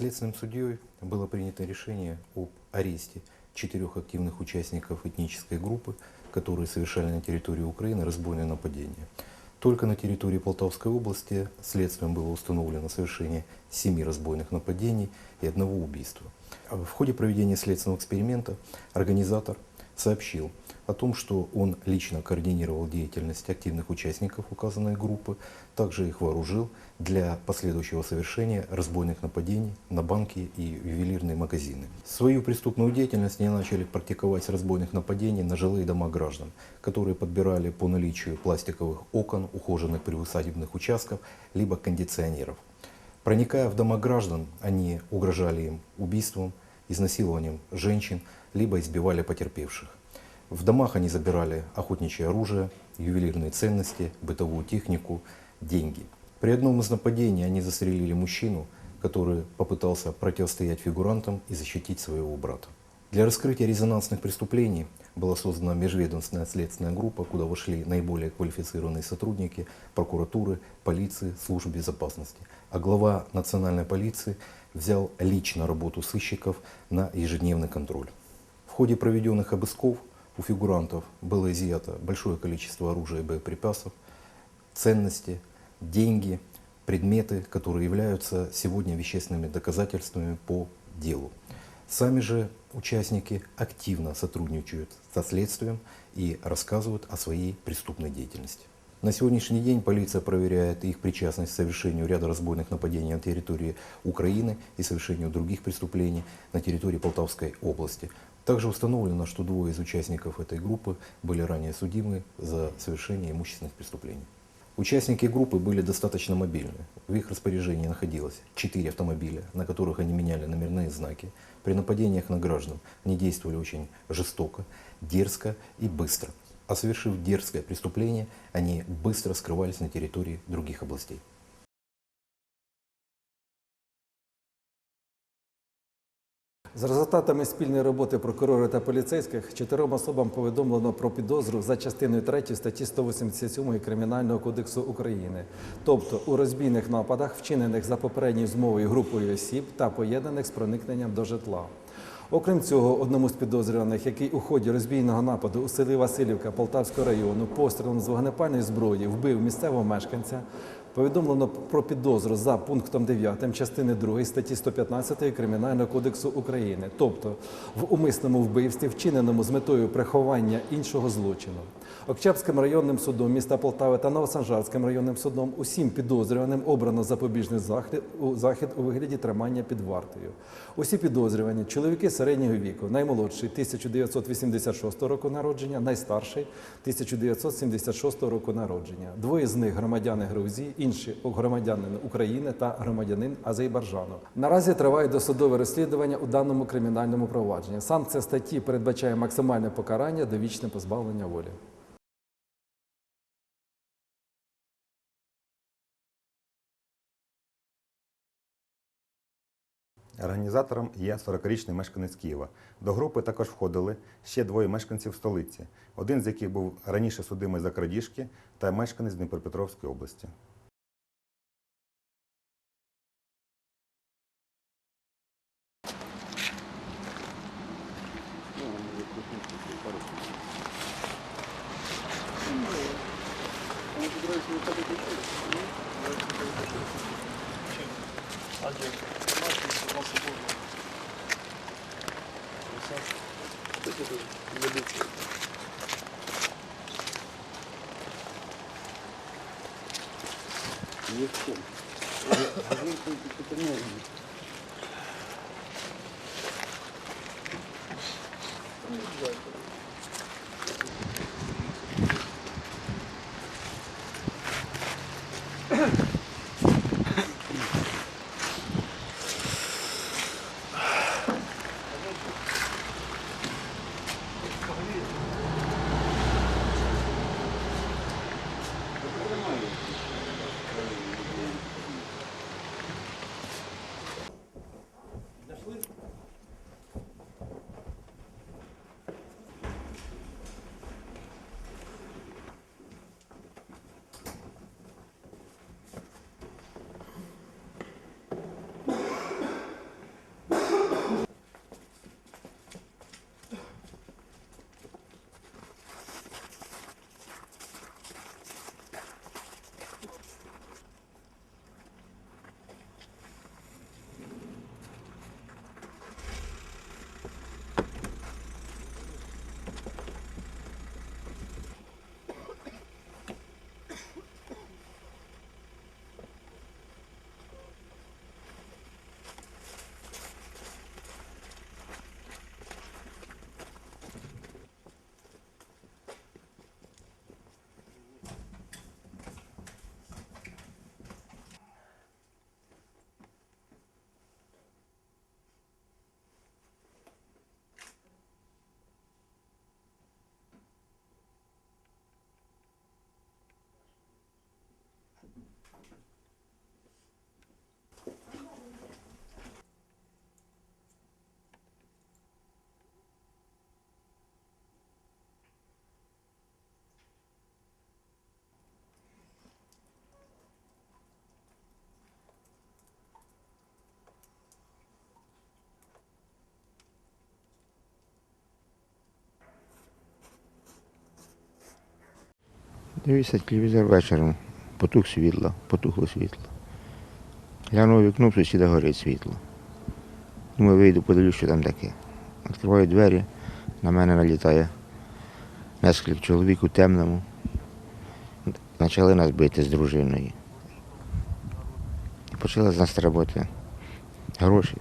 Следственным судьей было принято решение об аресте четырех активных участников этнической группы, которые совершали на территории Украины разбойное нападение. Только на территории Полтавской области следствием было установлено совершение семи разбойных нападений и одного убийства. В ходе проведения следственного эксперимента организатор сообщил о том, что он лично координировал деятельность активных участников указанной группы, также их вооружил для последующего совершения разбойных нападений на банки и ювелирные магазины. Свою преступную деятельность они начали практиковать с разбойных нападений на жилые дома граждан, которые подбирали по наличию пластиковых окон, ухоженных приусадебных участков, либо кондиционеров. Проникая в дома граждан, они угрожали им убийством, изнасилованием женщин, либо избивали потерпевших. В домах они забирали охотничье оружие, ювелирные ценности, бытовую технику, деньги. При одном из нападений они застрелили мужчину, который попытался противостоять фигурантам и защитить своего брата. Для раскрытия резонансных преступлений была создана межведомственная следственная группа, куда вошли наиболее квалифицированные сотрудники прокуратуры, полиции, служб безопасности. А глава национальной полиции взял лично работу сыщиков на ежедневный контроль. В ходе проведенных обысков у фигурантов было изъято большое количество оружия и боеприпасов, ценности, деньги, предметы, которые являются сегодня вещественными доказательствами по делу. Сами же участники активно сотрудничают со следствием и рассказывают о своей преступной деятельности. На сегодняшний день полиция проверяет их причастность к совершению ряда разбойных нападений на территории Украины и совершению других преступлений на территории Полтавской области. Также установлено, что двое из участников этой группы были ранее судимы за совершение имущественных преступлений. Участники группы были достаточно мобильны. В их распоряжении находилось четыре автомобиля, на которых они меняли номерные знаки. При нападениях на граждан они действовали очень жестоко, дерзко и быстро. А совершив дерзкое преступление, они быстро скрывались на территории других областей. За результатами спільної роботи прокурора та поліцейських чотирьом особам повідомлено про підозру за частиною 3 статті 187 Кримінального кодексу України, тобто у розбійних нападах, вчинених за попередньою змовою групою осіб та поєднаних з проникненням до житла. Окрім цього, одному з підозрюваних, який у ході розбійного нападу у селі Васильівка Полтавського району пострілом з вогнепальної зброї вбив місцевого мешканця, повідомлено про підозру за пунктом 9 частини 2 статті 115 Кримінального кодексу України, тобто в умисному вбивстві, вчиненому з метою приховання іншого злочину. Окчапським районним судом міста Полтави та Новосанжарським районним судом усім підозрюваним обрано запобіжний захід у вигляді тримання під вартою. Усі підозрювані чоловіки середнього віку, наймолодший 1986 року народження, найстарший 1976 року народження. Двоє з них громадяни Грузії, інші громадянин України та громадянин Азербайджану. Наразі триває досудове розслідування у даному кримінальному провадженні. Санкція статті передбачає максимальне покарання довічне позбавлення волі. Організатором є 40-річний мешканець Києва. До групи також входили ще двоє мешканців столиці, один з яких був раніше судимий за крадіжки та мешканець Дніпропетровської області. Не в чем. Приезжайте. Дивився телевізор вечором, потух світло, потухло світло. Глянув вікно, сусіда горить світло. Думаю, вийду, подивлюсь, що там таке. Відкриваю двері, на мене налітає нескільки чоловік у темному. Почали нас бити з дружиною. І почали з нас требувати гроші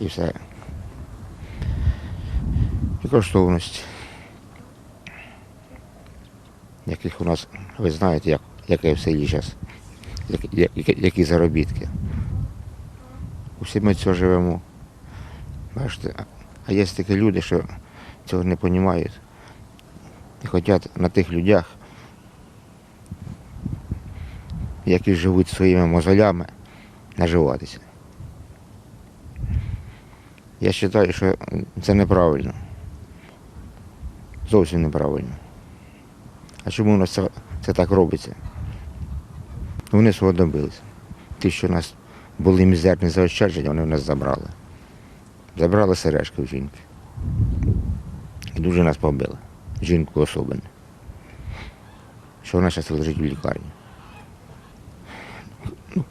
і все. І коштовності яких у нас, ви знаєте, як, яке в селі зараз, які, які, які заробітки. Усі ми цього живемо. Бачите, а- є такі люди, що цього не розуміють і хочуть на тих людях, які живуть своїми мозолями, наживатися. Я вважаю, що це неправильно. Зовсім неправильно. Чому у нас це, це так робиться? Вони свого добилися. Ті, що у нас були мізерні заощадження, вони в нас забрали. Забрали сережки в жінки. І дуже нас побили. Жінку особливо. Що вона зараз лежить в лікарні. Ну,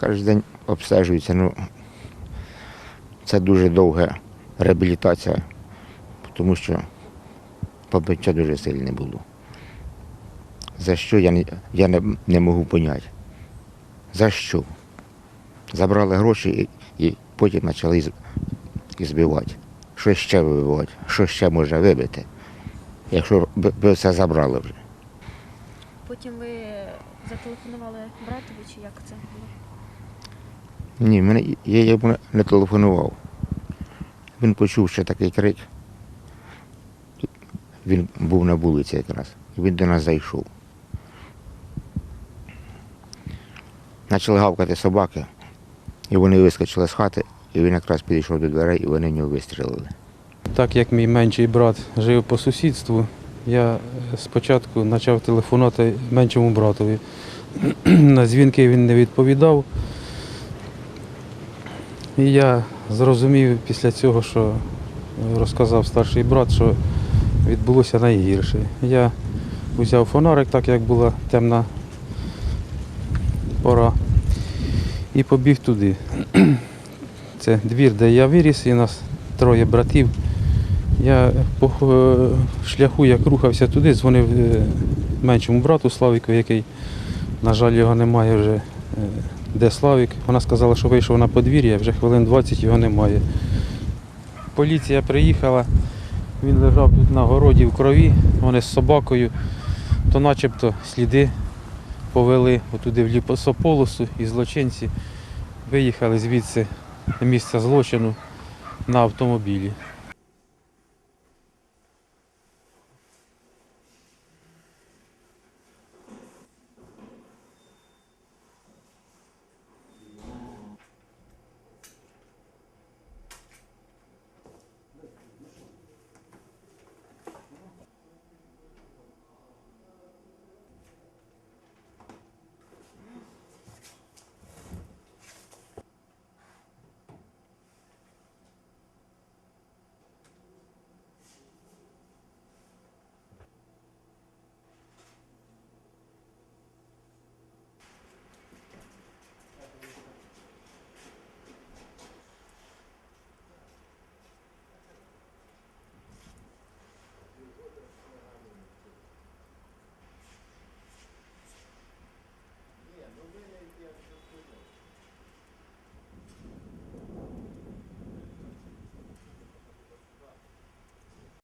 Кожен день обстежується, ну це дуже довга реабілітація, тому що побиття дуже сильне було. За що я не, я не, не можу поняти. За що? Забрали гроші і, і потім почали збивати. Що ще вибивати? Що ще може вибити? Якщо б все забрали вже. Потім ви зателефонували братові, чи як це було? Ні, мене, я йому не- не телефонував. Він почув ще такий крик. Він був на вулиці якраз. Він до нас зайшов. Почали гавкати собаки, і вони вискочили з хати, і він якраз підійшов до дверей, і вони в нього вистрілили. Так як мій менший брат жив по сусідству, я е, спочатку почав телефонувати меншому братові. На дзвінки він не відповідав. І я зрозумів після цього, що розказав старший брат, що відбулося найгірше. Я взяв фонарик, так як була темна пора, і побіг туди. Це двір, де я виріс, і нас троє братів. Я по е, шляху, як рухався туди, дзвонив е, меншому брату Славіку, який, на жаль, його немає вже. е, Де Славік? Вона сказала, що вийшов на подвір'я, вже хвилин 20 його немає. Поліція приїхала, він лежав тут на городі в крові, вони з собакою, то начебто сліди повели отуди в ліпосополосу і злочинці виїхали звідси на місце злочину на автомобілі.